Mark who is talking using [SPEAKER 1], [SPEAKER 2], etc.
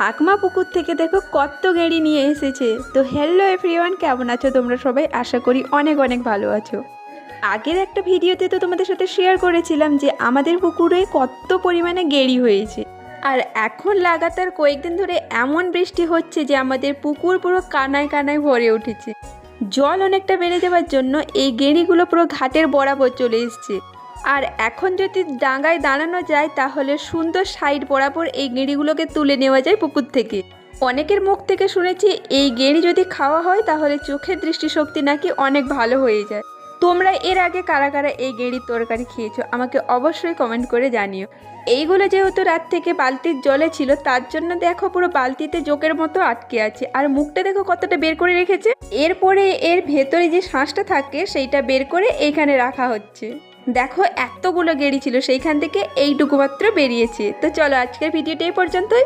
[SPEAKER 1] ঠাকমা পুকুর থেকে দেখো কত গেঁড়ি নিয়ে এসেছে। তো হ্যালো এভরিওয়ান কেমন আছো তোমরা সবাই? আশা করি অনেক অনেক ভালো আছো। আগের একটা ভিডিওতে তো তোমাদের সাথে শেয়ার করেছিলাম যে আমাদের পুকুরে কত পরিমাণে গেঁড়ি হয়েছে। আর এখন লাগাতার কয়েকদিন ধরে এমন বৃষ্টি হচ্ছে যে আমাদের পুকুর পুরো কানায় কানায় ভরে উঠেছে। জল অনেকটা বেড়ে যাওয়ার জন্য এই গেঁড়িগুলো পুরো ঘাটের বরাবর চলে এসছে। আর এখন যদি ডাঙায় দাঁড়ানো যায়, তাহলে সুন্দর সাইড বরাবর এই গেঁড়িগুলোকে তুলে নেওয়া যায় পুকুর থেকে। অনেকের মুখ থেকে শুনেছি, এই গেঁড়ি যদি খাওয়া হয়, তাহলে চোখের দৃষ্টিশক্তি নাকি অনেক ভালো হয়ে যায়। তোমরা এর আগে কারা কারা এই গেঁড়ির তরকারি খেয়েছো, আমাকে অবশ্যই কমেন্ট করে জানিও। এইগুলো যেহেতু রাত থেকে বালতির জলে ছিল, তার জন্য দেখো পুরো বালতিতে জোকের মতো আটকে আছে। আর মুখটা দেখো কতটা বের করে রেখেছে। এরপরে এর ভেতরে যে শ্বাসটা থাকে, সেইটা বের করে এইখানে রাখা হচ্ছে। দেখো, এতগুলো গেড়ি ছিল, সেইখান থেকে এইটুকু মাত্র বেরিয়েছে। তো চলো, আজকের ভিডিওটা এই পর্যন্তই।